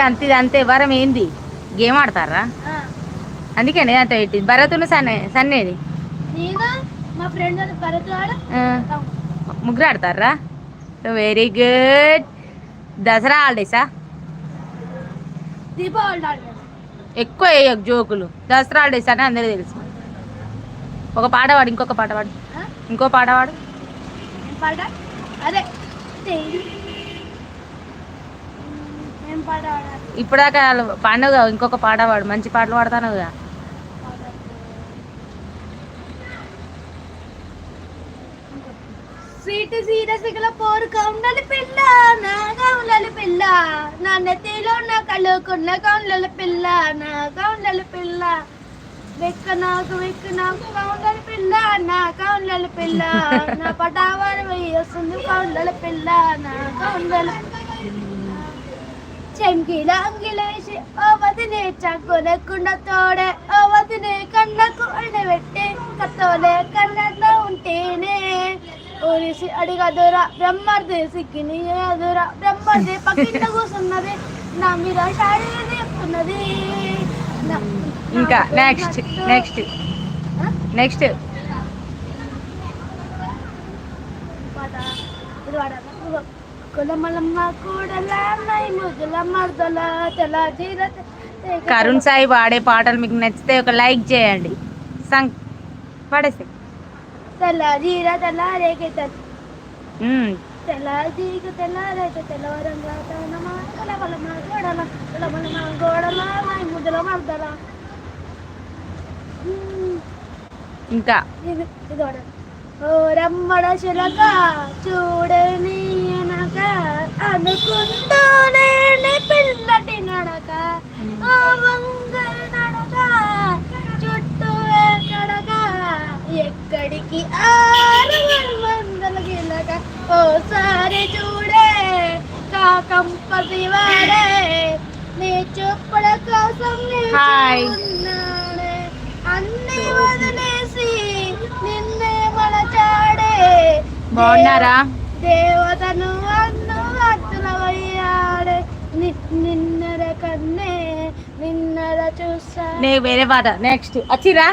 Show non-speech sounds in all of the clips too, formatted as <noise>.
అంతే ఇది అంతే వరం ఏంది? గేమ్ ఆడతారా? అందుకని అంత పెట్టింది. భరతును సన్నే సన్నేది. ముగ్గురు ఆడతారా? వెరీ గుడ్ దసరా హాలిడేసా ఎక్కువ వేయకు జోకులు. దసరా హాలిడేస్ అని అందరికీ తెలుసు. ఒక పాట పాడు ఇంకొక పాట పాడు. ఆ? ఇంకో పాట పాడు. పాట? అదే. తెలి- ఇప్పటిదాకా పండుగ ఇంకొక పాట పాడు మంచి పాటలు పాడతాను కదా. సీటు సీరియస్ గల పోరు కౌండలి పిల్ల నా కౌండలి పిల్ల నా నెత్తిలో నా కళ్ళుకున్న కౌండలి పిల్ల నా కౌండలి పిల్ల. వెక్క నాకు వెక్క నాకు కౌండలి పిల్ల నా కౌండలి పిల్ల. నా పటావారి వస్తుంది కౌండలి పిల్ల నా కౌండలి చెంకిల అంగిలేసి ఓ వదినే చక్కునకుండా తోడే ఓ వదినే కళ్ళకు అడబెట్టే కత్తోలే కళ్ళలో ఉంటేనే. ఊరిసి అడిగదురా బ్రహ్మర్ది సిక్కిని అదురా బ్రహ్మర్ది పక్కింట కూసున్నది నా మీద షాడీ నా- ఇంకా నాకు next next? Next Karun Sai పాడే పాటలు మీకు నచ్చితే ఒక లైక్ చేయండి సంగ్ పాడేసి. ఇంకా. ఓ రమ్మడ చిలక చూడని అనక అనుకుంటూనే పిల్లటి నడక. ఓ వంగర నడక చుట్టూ ఎక్కడక ఎక్కడికి ఆరు వందల గిలక. ఓసారి చూడే కాకంపతి వాడే నీ చూపుల కోసం హాయ్. అన్ని మలచాడే బాగున్నారా? దేవతను అన్ను అత్తులవయ్యాడే నిన్నర కన్నే నిన్నర చూసా. నే వేరే పాట నెక్స్ట్ వచ్చిరా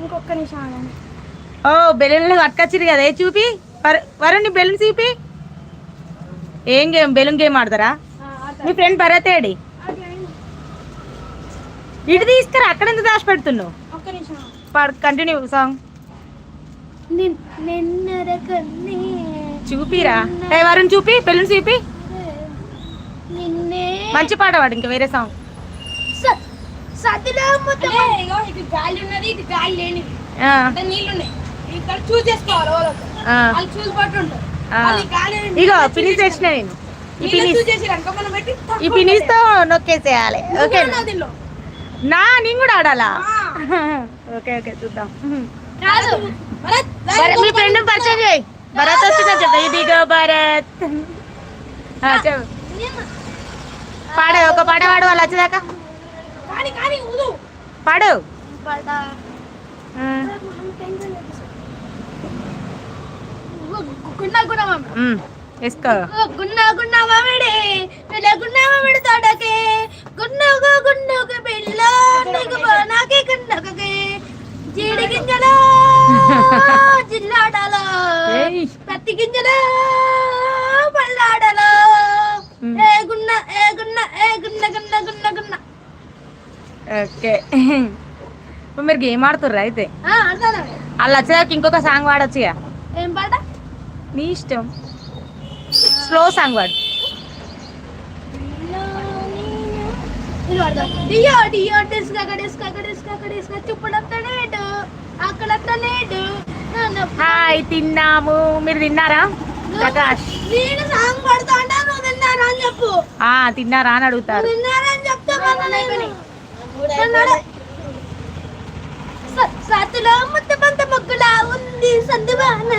ఇంకొక నిమిషం. ఓ బెలూన్లు పట్టుకొచ్చిరు కదా. ఏ చూపి? వరు- వరుణ్ నీ బెలూన్ చూపి. ఏం గేమ్ బెలూన్ గేమ్ ఆడతారా. మీ ఫ్రెండ్ భరతేడి. ఇటు తీసుకురా. అక్కడ ఎందుకు దాచి పెడుతున్నావు ఒక్క నిమిషం పాడు కంటిన్యూ సాంగ్ చూపిరా. ఏ వరుణ్ చూపి బెలూన్ చూపి. నిన్నే మంచి పాట పాడు ఇంకా వేరే సాంగ్. ఇగో ఫినిష్ తెచ్చిన నేను. ఈ ఫినిష్ ఈ ఫినిష్తో నొక్కేసేయాలి. ఓకే నా నేను కూడా ఆడాలా? ఆ. <laughs> ఓకే ఓకే చూద్దాం. భరత్, మీ ఫ్రెండ్ పరిచయం చేయి. భరత్ వస్తుందా చెప్ప ఇదిగో భరత్. పాడు ఒక పాట పాడు వాళ్ళు వచ్చేదాకా. పాడు. వేసుకో. గున్న గున్న మామిడి. పిల్ల గున్న మామిడి తోటకి. గున్నగా గున్నగా పిల్ల నీకు నాకే గున్నకే జీడి గింజలో <laughs> జిల్లాడాలో. పత్తి గింజలో పల్లాడలో. ఏ గున్న ఏ గున్న ఏ గున్న గున్న గున్న. గున్న ఓకే. ఇప్పుడు మీరు గేమ్ ఆడుతుర్రా అయితే. వాళ్ళు వచ్చేదాకా ఇంకొక సాంగ్ పాడొచ్చుగా? ఏం పాట? నీ ఇష్టం. స్లో సాంగ్ పాడు. వాడదాం. డియో డియో డిస్క డిస్క డిస్క డిస్క చుప్పుడంత లేడు అక్కడంత లేడు హాయ్ తిన్నాము. మీరు తిన్నారా? ప్రకాష్. నేను సాంగ్ పడతా అంటే నువ్వు తిన్నారా అని చెప్పు. ఆ తిన్నారా అని అడుగుతారు. తిన్నారా అని చెప్తే సత్తులో ముద్ద బంత మొగ్గులా ఉంది సందువాన.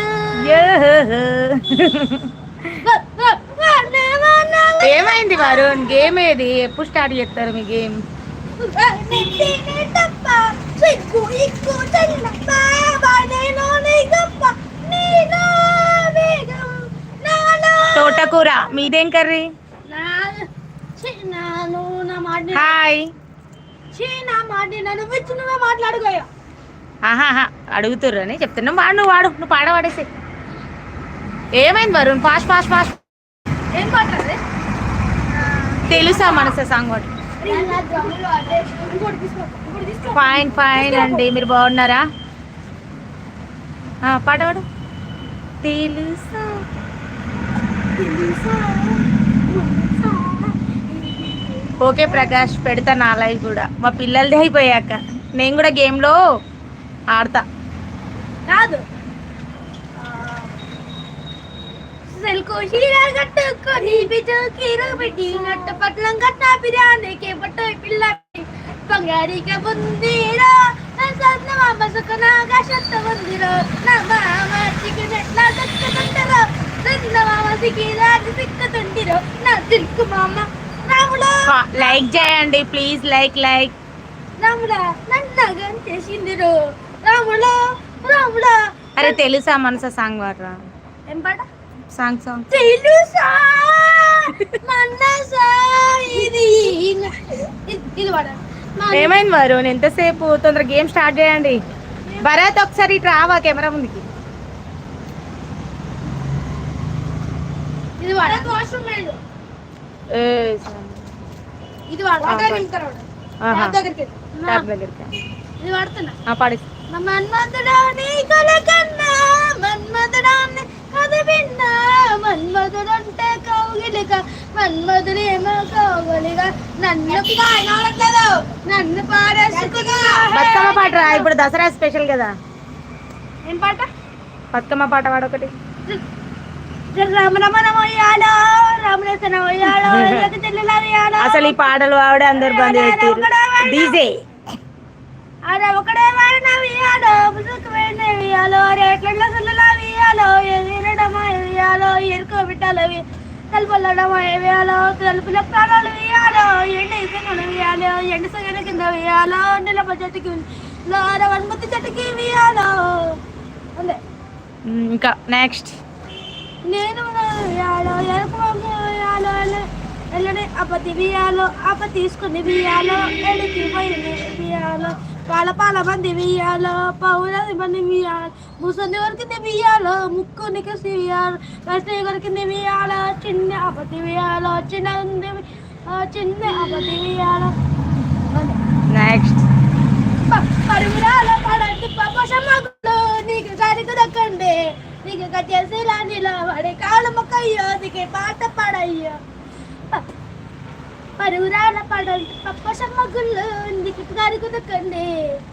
ఏమైంది వరుణ్? గేమ్ ఏది? ఎప్పుడు స్టార్ట్ చేస్తారు మీ గేమ్? తోటకూర. మీదేం కర్రీ? హాయ్. అడుగుతుర్రని చెప్తున్నా. వాడు నువ్వు వాడు నువ్వు పాడ పాడేసి ఏమైంది వరుణ్? Fast fast fast. ఏం తెలుసా మనస సాంగ్ వాడు ఫైన్ ఫైన్ అండి. మీరు బాగున్నారా? ఆ, తెలుసా? ఓకే ప్రకాష్ పెడతా నా లైవ్ కూడా. మా పిల్లలది అయిపోయాక. నేను కూడా గేమ్లో ఆడతా. కాదు. బిజు కీరు పెట్టి నట్ట పట్లం కట్ట బిర్యానీకి పట్టు పిల్ల బంగారిక సన్న మామ సుఖనాగా నా మామ చికెన్ ఎట్లా దక్కుతుంటారో సన్న మామ సిక్కిరాది సిక్కుతుంటిరో నా సిల్కు మామ రాములో లైక్ చేయండి ప్లీజ్ లైక్ లైక్. రాముడా నన్నగం చేసిందిరో. రాములో రాముడా. అరే తెలుసా మనస సాంగ్ వాడరా? ఏం పాట? సాంగ్ సాంగ్ తెలుసా? ఇది ఏమైంది వరుణ్ ఎంతసేపు తొందర గేమ్ స్టార్ట్ చేయండి. భరత్ ఒకసారి ఇటు రావా కెమెరా ముందుకి. ఇది వాడ. అవసరం లేదు ఏ, ఇది వాడ. ఆ, పాడు. ఆహా. దగ్గరికి ట్యాబ్ దగ్గరికి. ఇది వాడుతున్నా. ఆ, పాడు మన్మధుడాని కలకన్నా మన్మధుడాన్ని కథ విన్నా మన్మధుడంటే కౌగిలిగా మన్మధుడేమో కౌగిలిగా నన్ను నన్ను పాడేసుకున్నా బతుకమ్మ పాట రా ఇప్పుడు దసరా స్పెషల్ కదా ఏం పాట బతుకమ్మ పాట వేయాలో అసలు ఈ పాటలు ఆవిడ అందరు బంద్ పెట్టారు డీజే అరే ఒకడే వాడిన వేయాలో ముసుకు వేడిన వేయాలో రేట్ల సుల్లలా వేయాలో ఎదిరడమా వేయాలో ఎరుకో బిడ్డలు తలుపుల్లడమా వేయాలో తలుపుల ప్రాణాలు వేయాలో ఎండ ఇసుకను వేయాలో ఎండ సగన కింద వేయాలో నిలబ చెట్టుకి లోర వన్మతి చెట్టుకి వేయాలో. అంతే. ఇంకా నెక్స్ట్. నేను వేయాలో ఎరుకు వేయాలో ఎల్లనే అపతి వేయాలో అప తీసుకుని వేయాలో ఎడికి పోయి వేయాలో పాల మంది వేయాలో పౌల మంది వేయాలి ముసలి వరకు వేయాలో ముక్కు నికసి వేయాలి కష్ట వరకు వేయాలో చిన్న అపతి వేయాలో చిన్న చిన్న అపతి వేయాలో నెక్స్ట్ పరుగురాల పడండి పపశమగులు నీకు కరుకు దక్కండి నీకు కట్టేసి లాంటిలో పడే కాలు మొక్కయ్యో నీకు పాట పాడయ్యో. పరుగురాల పడండి పప్పశమగులు నీకు కరుకు దక్కండి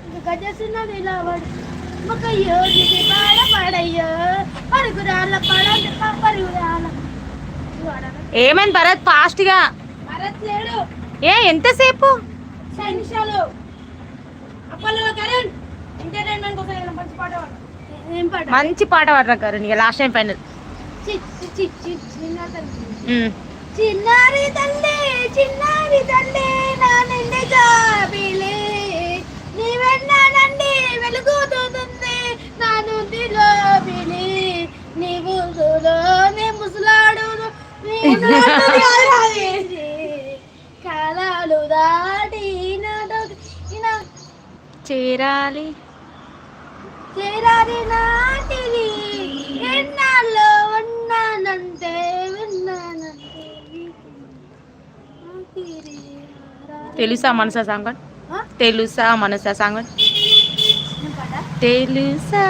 నీకు కట్టేసి లాంటిలో పడే మొక్కయ్యో నీకు పాట పాడయ్యో. పరుగురాల పడండి పరుగురాల ఏమైంది భరత్? ఫాస్ట్గా. భరత్ లేడు. ఏ ఎంతసేపు? సైనిషాలు అప్పల్లో కరణ్ ఎంటర్టైన్మెంట్ కోసం మంచి పాట పాడు. మంచి పాట పాడరా కరుణ్ ఇక లాస్ట్ టైం ఫైనల్ చిన్నారి తల్లి చిన్నారి తల్లి నా నిండి జాబిలి. నీ వెన్నానండి వెలుగుతుంది నా నుండిలో బిలి నీవు నీ ముసలాడు. కాలాలు దాటి నాడు చేరాలి. చేరారి నాటిది ఎన్నాళ్ళు ఉన్నానంటే. తెలుసా మనసా సాంగ్? తెలుసా మనసా సాంగ్? తెలుసా.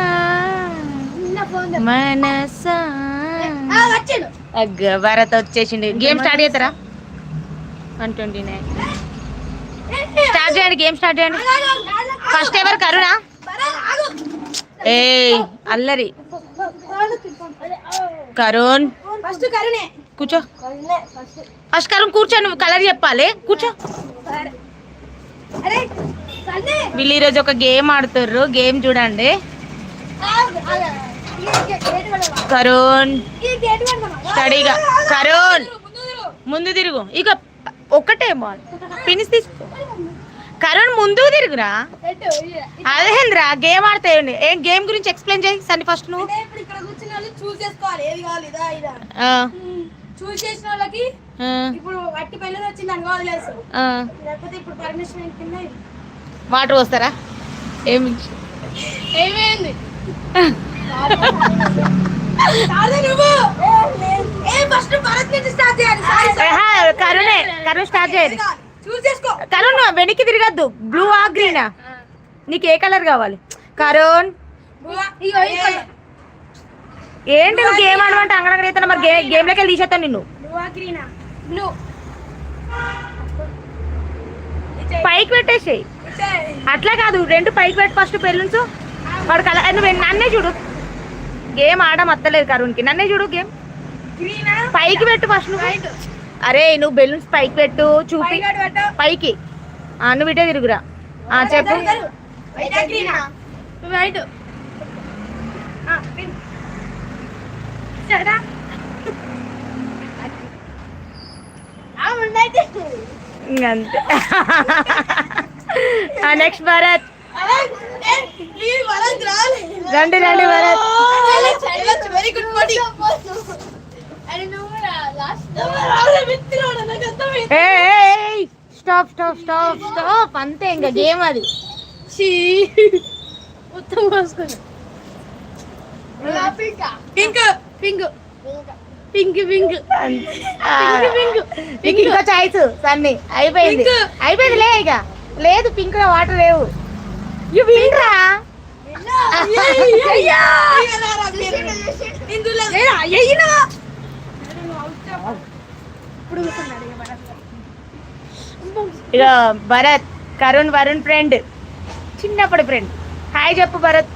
మనసా? అగ్గ భరత్ వచ్చేసిండు గేమ్ స్టార్ట్ చేస్తారా? One twenty nine. స్టార్ట్ చేయండి గేమ్ స్టార్ట్ చేయండి. ఫస్ట్ ఎవరు? కరుణా? ఏ అల్లరి. కరుణ్. కూర్చో. ఫస్ట్ కరుణ్ కూర్చో నువ్వు కలర్ చెప్పాలి. కూర్చో. వీళ్ళు ఈరోజు ఒక గేమ్ ఆడుతుర్రు. గేమ్ చూడండి? కరుణ్ పెడదామా? స్టడీగా. కరుణ్ ముందు తిరుగు. ఇక ఒక్కటే బాల్. ఫినిష్ తీసుకో. కరుణ్ ముందు తిరుగురా? అదేంద్రా? గేమ్ ఆడతాయండి ఏం గేమ్ గురించి ఎక్స్ప్లెయిన్ చేయి సన్ని ఫస్ట్ నువ్వు. చూస్ చేసుకోవాలి. ఏది కావాలి చూస్ చేసిన వాళ్ళకి ఆ, ఇప్పుడు వట్టి పెళ్ళి వచ్చింది అనుకో వదిలేస్తారు ఆ. లేకపోతే ఇప్పుడు పర్మిషన్ కింద వాటర్ వస్తారా ఏమి ఏమైంది? కాదు నువ్వు. ఏ ఫస్ట్ భరత్ నుంచి స్టార్ట్ చేయాలి. సారీ ఆహా, కరుణే కరుణ్ స్టార్ట్ చేయాలి చూస్ చేసుకో. కరుణ్ నువ్వు వెనక్కి తిరగద్దు. బ్లూ ఆ గ్రీనా నీకు ఏ కలర్ కావాలి? కరుణ్. ఏంటి నువ్వు గేమ్ ఆడమంటే అంగడంగా మరి గే గేమ్లోకి వెళ్ళి తీసేస్తాను నిన్ను. బ్లూ పైకి పెట్టేసేయి అట్లా కాదు రెండు పైకి పెట్టి ఫస్ట్ పెళ్ళుంచు. వాడు కల నువ్వు నన్నే చూడు. గేమ్ ఆడడం అత్తలేదు కరుణ్కి. నన్నే చూడు గేమ్. గ్రీనా పైకి పెట్టు ఫస్ట్ నువ్వు. అరే నువ్వు బెలూన్స్ పైకి పెట్టు చూపి. పెట్టు. పైకి. ఆ, నువ్వు ఇటే తిరుగురా. ఆ, చెప్పు. వైట్ ఇంకంతే. నెక్స్ట్ భరత్. రండి రండి Bharat. Very good morning stop stop stop stop అంతే ఇంకా గేమ్ అది. మొత్తం పోసుకున్నా పింక్ పింక్. పింక్. పింక్ ఆ, నీకు ఇంకా చాయిస్ సన్ని. అయిపోయింది. అయిపోయింది లే ఇక. లేదు పింక్లో వాటర్ లేవు. ఇవి ఇక భరత్. కరుణ్ వరుణ్ ఫ్రెండ్ చిన్నప్పటి ఫ్రెండ్ హాయ్ చెప్పు భరత్.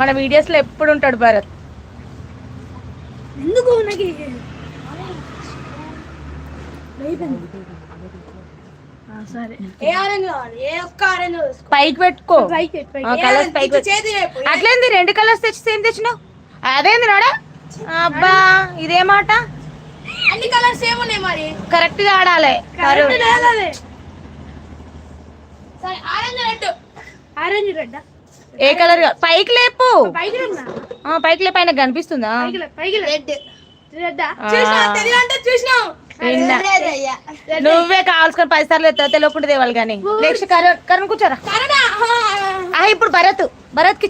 మన వీడియోస్లో ఎప్పుడు ఉంటాడు భరత్? ఎందుకు నాకు ఏ ఏ పైకి పెట్టుకో. పైకి. ఏ. అట్లేంది రెండు కలర్స్ తెచ్చి సేమ్ తెచ్చినావు? అదేంది నాడా? అబ్బా ఇదే మాట? అన్ని కలర్స్ ఏమున్నాయి మరి. కరెక్ట్గా ఆడాలి. Orange red. ఆరెంజ్ రెడ్ ఏ కలర్ పైకి లేపు. పైకి లేపు ఆయన కనిపిస్తుందా? లే. నువ్వే కావాల్సుకొని పది సార్లు ఎత్తావు తెలియకుండా తేవాలి కానీ. నెక్స్ట్ కరణ్ కరణ్ కూర్చోరా ఇప్పుడు భరత్ భరత్కి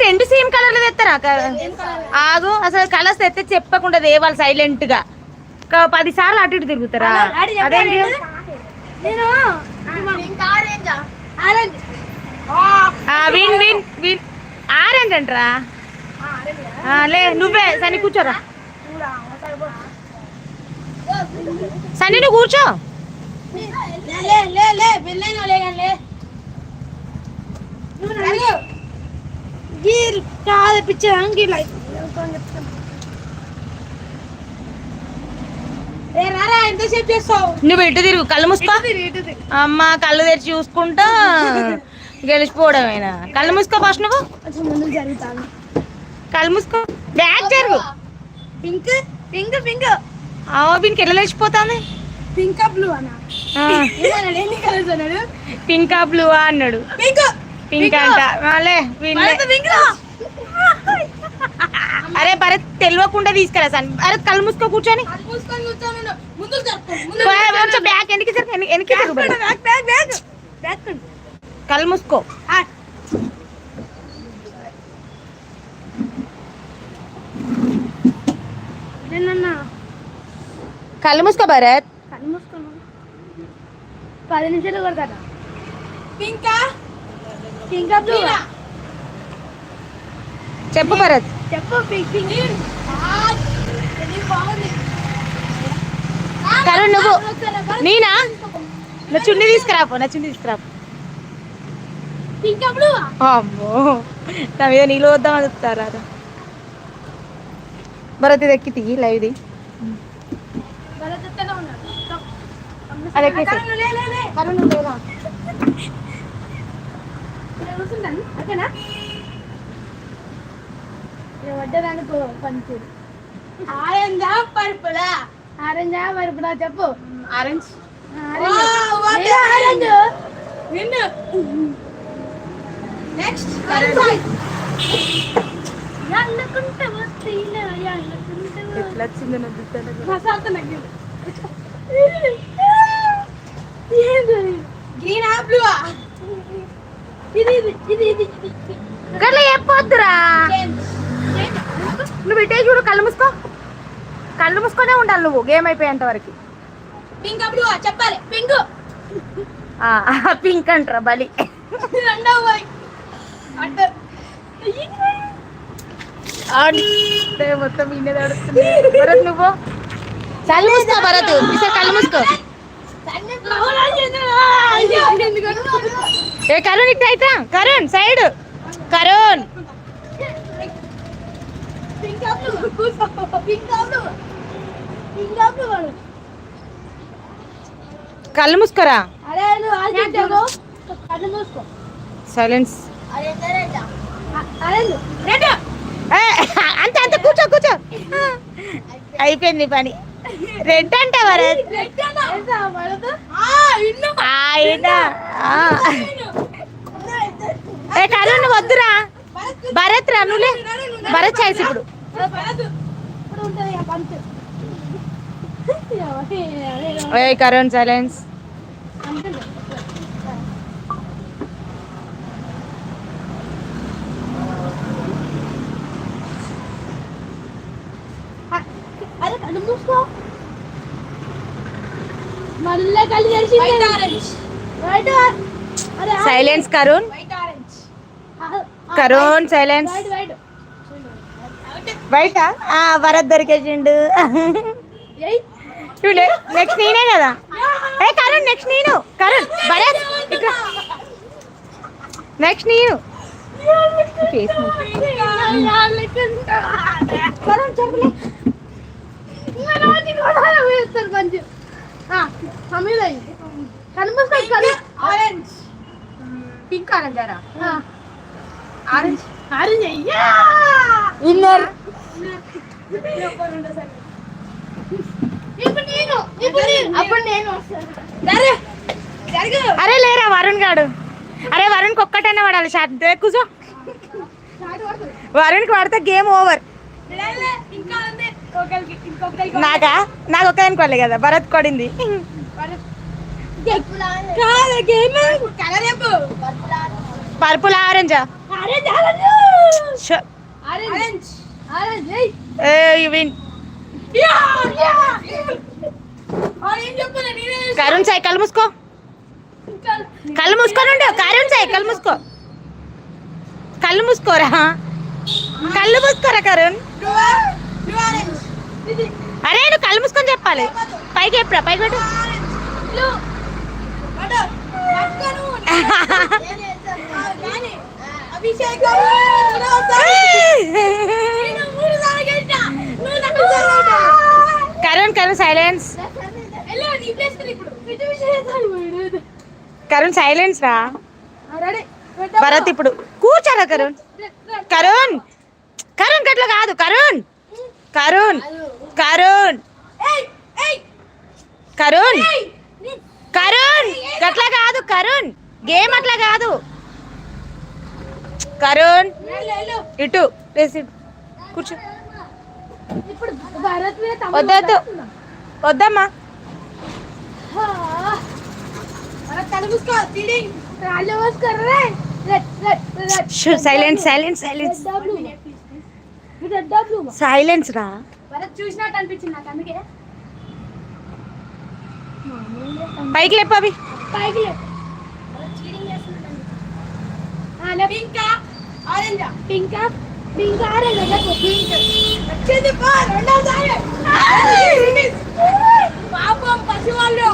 రెండు సేమ్ కలర్లు తెస్తారా ఏం colour? ఆగు అసలు కలర్స్ తెస్తే చెప్పకుండా దేవాలి సైలెంట్గా ఒక పది సార్లు అటు ఇటు తిరుగుతారా? Daddy win win win. Orange అంటరా లే నువ్వే సన్ని కూర్చోరా. సన్ని నువ్వు కూర్చో. నువ్వు కాదు పిచ్చర్ ఇటు తిరుగు కళ్ళు ఇటుది అమ్మ కళ్ళు తెరిచి చూసుకుంటా. <laughs> గెలిచిపోవడమేనా? కళ్ళు మూసుకో ఫస్ట్ నువ్వు. కళ్ళు మూసుకో. బ్యాక్ జరుగు. Pink pink pink. ఆ వీనికి ఎట్లా లేచిపోతుంది? పింక్ బ్లూ అన్నాడు? పింకా బ్లూ అన్నాడు. పింక్ పింక్ అంట. వాళ్ళే. వీళ్ళే పింక్ అరే భరత్ తెలియకుండా తీసుకురా సన్. భరత్ కళ్ళు మూసుకో కూర్చొని. బ్యాక్ బ్యాక్ కళ్ళు మూసుకో కళ్ళు మూసుకో భరత్ పది నిమిషాలు కొడతాడా పింకా పింకా బ్లూ చెప్పు భరత్ చెప్పు కరుణ్ నువ్వు నేనా నా చున్నీ తీసుకురాపో నా చున్నీ తీసుకురాపో అమ్మో. నా మీద నీళ్ళు వద్దామని చెప్తారా భరత్ ఇది ఎక్కి తీయి లైవ్ ది బలదత్తగా ఉన్నాడు. అది ఎక్కేసి. కరుణ్ లే లే లే. కరుణ్ లేదా ఇక్కడ కూర్చుంటాను ఓకేనా? ఇక్కడ పడ్డదానికి పంచు ఆరెంజా పర్పులా? ఆరెంజ్ ఇప్పుడు చెప్పు. ఆరెంజ్. ఆరెంజ్. ఆరెంజ్. నిన్ను. నెక్స్ట్ ఎట్లా వచ్చింది గ్రీన్ ఇది ఇది ఇది ఇది ఇది. గట్లా చెప్పొద్దురా. నువ్వు ఇటే చూడు కళ్ళు మూసుకో. కళ్ళు మూసుకొనే ఉండాలి నువ్వు. గేమ్ అయిపోయేంత వరకు. పింక్ బ్లూ చెప్పాలి. పింక్ పింక్ అంటారా బలి. రెండవ అంటే మొత్తం భరత్ నువ్వు? కళ్ళు మూసుకో భరత్ ఈసారి కళ్ళు మూసుకో. ఏ కరుణ్ ఇట్లా అయితే? కరుణ్ సైడ్. కరుణ్. కళ్ళు మూసుకోరా? సైలెన్స్. అంతే అంతే కూర్చో కూర్చో. అయిపోయింది పని. రెడ్ అంట భరత్ కరుణ్ వద్దురా. భరత్ రా నువ్వులే భరత్ ఛాయిస్ ఇప్పుడు. కరుణ్ సైలెన్స్ అరే కళ్ళు మూసుకో మళ్ళీ కళ్ళు తెరిచి వైట్ ఆరెంజ్ వైట్ అరే సైలెన్స్ కరుణ్ కరుణ్ సైలెన్స్ బయట ఆ భరత్ దొరికేసిండు. ఏయ్. చూడే నెక్స్ట్ నేనే కదా. ఏ కరుణ్ నెక్స్ట్ నేను. కరుణ్ భరత్ ఇట్లా నెక్స్ట్ నేను ఫేస్ కరణ్ చెప్పలే కనిపిస్తాయి కదా orange pink orange orange orange అయ్యా ఇన్నర్ అరే? లేరా వరుణ్ గాడు. అరే వరుణ్కి ఒక్కటైనా పడాలి. షార్ట్. కూర్చో. వరుణ్కి పడితే గేమ్ ఓవర్ ఇంకా ఉంది ఇంకొకరికి ఇంకొకరికి నాకా? నాకు ఒక్కదానికి పడలే కదా భరత్ కొడింది. పర్పుల్ ఆరెంజా? కరుణ్ సాయి కళ్ళు మూసుకో. కళ్ళు మూసుకొని ఉండు కరుణ్ సాయి కళ్ళు మూసుకో. కళ్ళు మూసుకోరా? కళ్ళు మూసుకోరా కరుణ్? అరే నువ్వు కళ్ళు మూసుకొని చెప్పాలి. పైకి ఎప్పుడా పైకి పెట్టు. కరుణ్ కరుణ్ సైలెన్స్ కరుణ్ సైలెన్స్ రా. భరత్ ఇప్పుడు. కూర్చోరా కరుణ్. కరుణ్. కరుణ్ గట్ల కాదు కరుణ్. కరుణ్ కరుణ్. కరుణ్. కరుణ్. గట్ల కాదు కరుణ్. గేమ్ అట్లా కాదు. కరుణ్. ఇటు ఇటు. కూర్చో. వద్దొద్దు వద్దమ్మా. మన తలుపుసుకో తిడి రాళ్ళు పోసుకోరు రే రెడ్ రెడ్ రెడ్ సైలెన్స్ రా. చూసినట్టు అనిపించింది నాకు అందుకే. పైకి లేపు అవి పైకి లేపు. ఆరెంజా. పింకా పింక్ ఆరెంజ్ పింక్. వచ్చింది పో రెండోసారి. పాపం పసివాళ్ళు.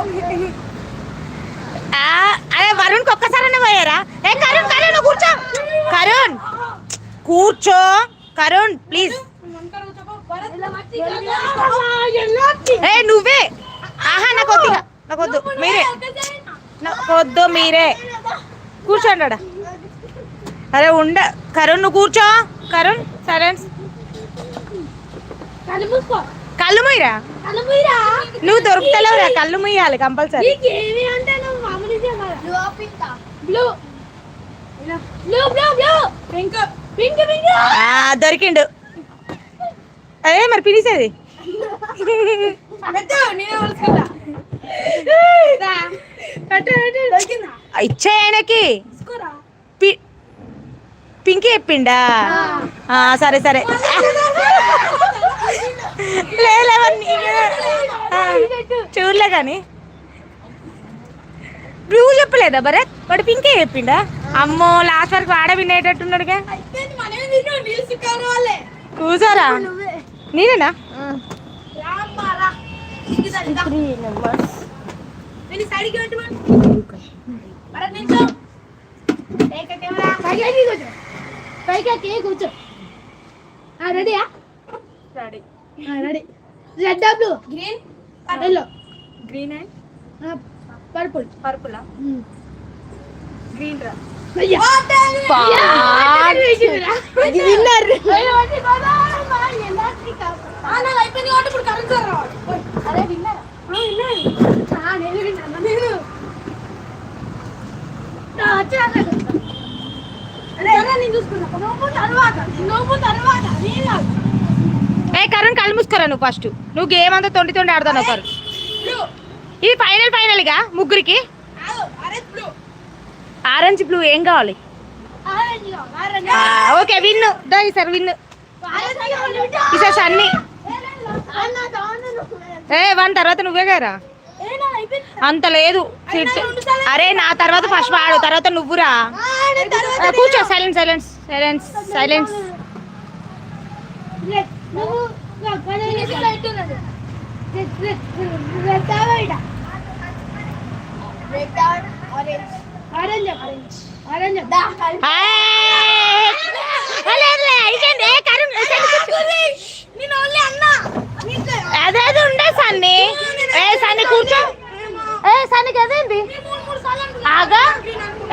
ఆ, అరే వరుణ్కి ఒక్కసారి పోయారా? ఏ కరుణ్ కరుణ్ కూర్చో. కరుణ్ కూర్చో. కరుణ్ ప్లీజ్ ఏ నువ్వే. ఆహా నాకు వద్దు నాకు వద్దు. మీరే. నాకు వద్దు మీరే. కూర్చోండా అరే ఉండ. కరుణ్ నువ్వు కూర్చో. కరుణ్ సరే కళ్ళు మూసుకో నువ్వు దొరుకుతలేవురా. కళ్ళు మూయాలి compulsory. Blue blue blue blue pink దొరికిండు. అదే మరి పిలిచేది? ఇచ్చే ఆయనకి. పింకీ చెప్పిండా? ఆ, సరే సరే. లేవన్నీ చూడలే కానీ. బ్లూ చెప్పలేదా భరత్? వాడు పింకే చెప్పిండా? అమ్మో లాస్ట్ వరకు ఆడ వినేటట్టున్నాడుగా. కూసారా నేనేనా? పైకి కూర్చో రెడీయా ready ready red blue green green and purple పర్పులా? Green రా. విన్నర్. ఏ కరుణ్ కళ్ళు మూసుకోరా నువ్వు ఫస్ట్ నువ్వు గేమ్ అంతా తొండి తొండి ఆడుతున్నావు కరుణ్. ఇది ఫైనల్ ఫైనల్గా ముగ్గురికి ఆరెంజ్ బ్లూ ఏం కావాలి ఓకే విన్ను దా ఈసారి విన్ను ఈసారి సన్ని ఏ వన్ తర్వాత నువ్వే గారా అంత లేదు అరే నా తర్వాత ఫస్ట్ వాడు తర్వాత నువ్వురా కూర్చో silence silence silence silence orange orange orange నేను ఓన్లీ ఉండే సన్ని ఏ సన్ని కూర్చో ఏ సన్నికి ఆగా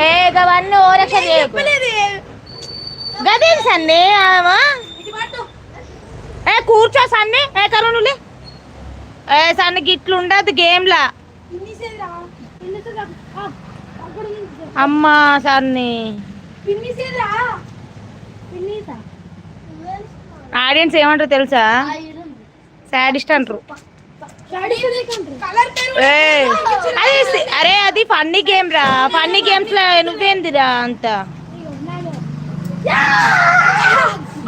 ఏ గవన్నీ చేయకు సన్ని. ఏ కూర్చో సన్ని ఏ కరుణులే ఏ సన్ని గిట్లు ఉండదు గేమ్లా. అమ్మా సన్ని. ఆడియన్స్ ఏమంటారు తెలుసా? సాడిస్ట్ అంటారు. అరే అది ఫన్నీ గేమ్ రా. ఫన్నీ గేమ్స్లో నువ్వేందిరా అంత?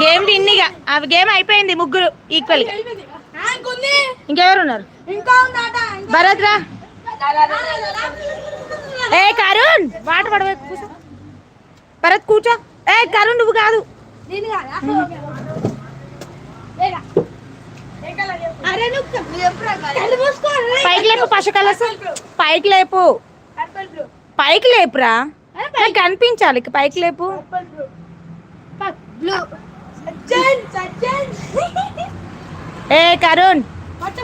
గేమ్ ఇన్నిగా. అవి గేమ్ అయిపోయింది ముగ్గురు ఈక్వల్గా ఇంకెవరు ఉన్నారు భరత్ రా. ఏ కరుణ్! వాట పడవే కూర్చో. భరత్ కూర్చో. ఏ కరుణ్ నువ్వు కాదు. పైకి లేపు పశు కలర్స్ పైకి లేపు. పైకి లేపురా నాకు కనిపించాలి పైకి లేపు. బ్లూ. ఏ కరుణ్. పట్టు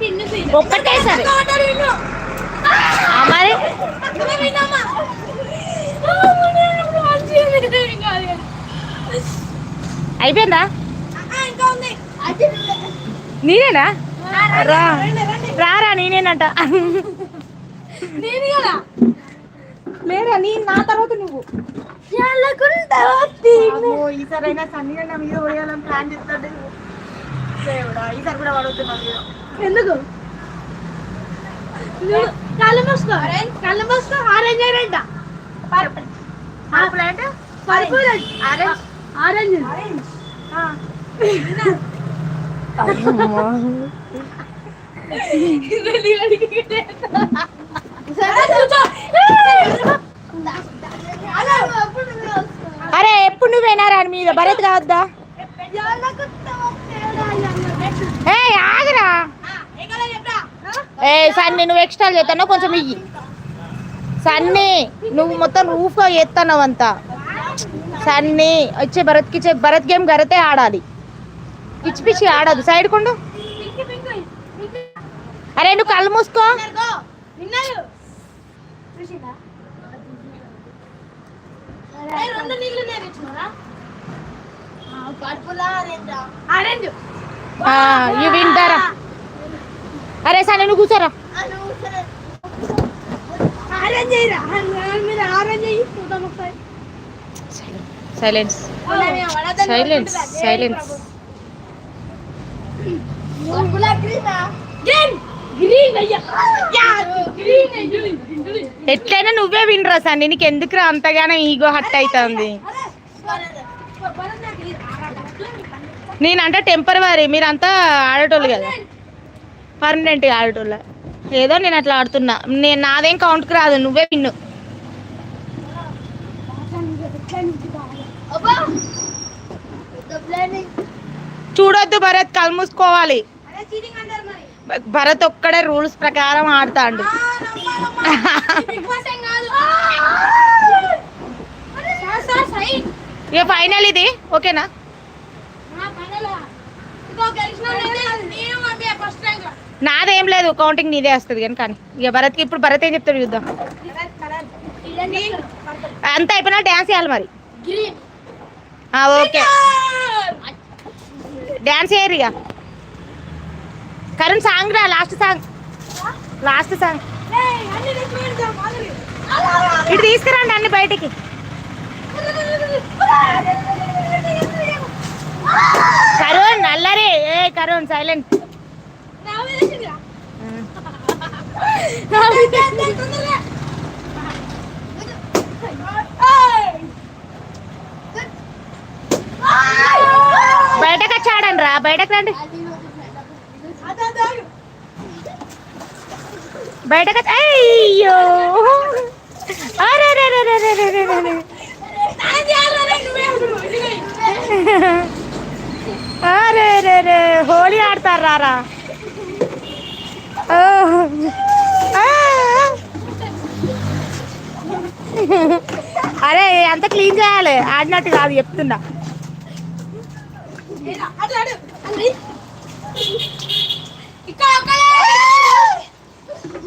పిన్ను ఒక్కటేసారి మరి? అయిపోయిందా? నేనేనా? రా. రారా నేనేనంట. నేను కదా. లేరా నీ నా తర్వాత నువ్వు. ఈసారైనా సన్నీ నా మీద పోయాలని ప్లాన్ చేస్తాడు ఈసారి కూడా పడుతున్నా ఎందుకు నువ్వు కళ్ళు మూసుకో కళ్ళు మూసుకో ఆరెంజ్ ఆరెంజ్ పర్పుల్ పర్పుల్ అంటే పర్పుల్ ఆరెంజ్ ఆరెంజ్ అరే ఎప్పుడు నువ్వు రాని మీద భరత్ కావద్దా? ఏ ఆగరా. ఏ సన్ని నువ్వు ఎక్స్ట్రా చేస్తానో కొంచెం ఇయ్యి. సన్ని నువ్వు మొత్తం రూఫ్గా చేస్తున్నావు అంతా. సన్ని వచ్చే భరత్కి ఇచ్చే భరత్ గేమ్ గరతే ఆడాలి. పిచ్చి పిచ్చి ఆడదు. సైడ్ కొండు అరే నువ్వు కళ్ళు మూసుకో. అరే సరే నువ్వు కూర్చోరా. సైలెన్స్. Silence silence. గ్రీన్! ఎట్లయినా నువ్వే వినరా సన్ని నీకు ఎందుకు అంతగానో ఈగో హట్ అవుతుంది నేనంటే టెంపరవరీ. మీరంతా ఆడేటోళ్ళు కదా. పర్మనెంట్ ఆడేటోళ్ళ. ఏదో నేను అట్లా ఆడుతున్నా. నేను నాదేం కౌంట్కి రాదు. నువ్వే విన్ను. చూడొద్దు భరత్. కళ్ళు మూసుకోవాలి. భరత్ ఒక్కడే రూల్స్ ప్రకారం ఆడతాడు. ఇక ఫైనల్ ఇది ఓకేనా? నాదేం లేదు కౌంటింగ్ నీదే వస్తుంది కానీ కానీ. ఇక భరత్కి ఇప్పుడు భరత్ ఏం చెప్తాడు చూద్దాం. అంత అయిపోయినా డ్యాన్స్ చేయాలి మరి. ఓకే. డ్యాన్స్ చేయరు ఇక. కరణ్ సాంగ్ రా లాస్ట్ సాంగ్. Last song. ఇటు తీసుకురండి అన్ని బయటికి. కరుణ్ నల్లరి. ఏ కరుణ్ సైలెంట్. బయటకు వచ్చాడండి రా బయటకు రండి. బయటకు అయ్యో! అరే రే రే హోలీ ఆడతారు రారా! అరే అంత క్లీన్ చేయాలి. ఆడినట్టు కాదు చెప్తున్నా.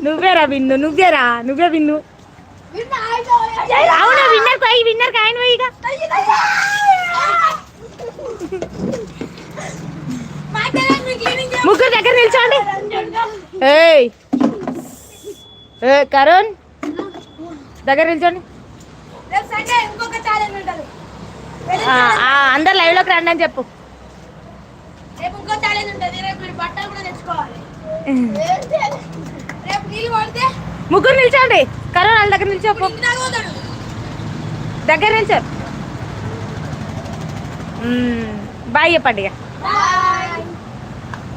నువ్వేరా విన్ను నువ్వేరా నువ్వే విన్ను. అవును విన్నర్ పోయి విన్నర్ కాయను పోయి ముగ్గురు దగ్గర నిల్చోండి. ఏయ్. ఏ కరుణ్ దగ్గర నిల్చోండి. అందరు లైవ్లోకి రండి అని చెప్పు. రేపు ఇంకో ఛాలెంజ్ ఉంటుంది. రేపు మీరు బట్టలు కూడా తెచ్చుకోవాలి. రేపు నీళ్ళు పడితే ముగ్గురు నిల్చోండి. వాళ్ళ దగ్గర పోతాడు. దగ్గర నిల్చో బాయ్ చెప్పండి ఇక.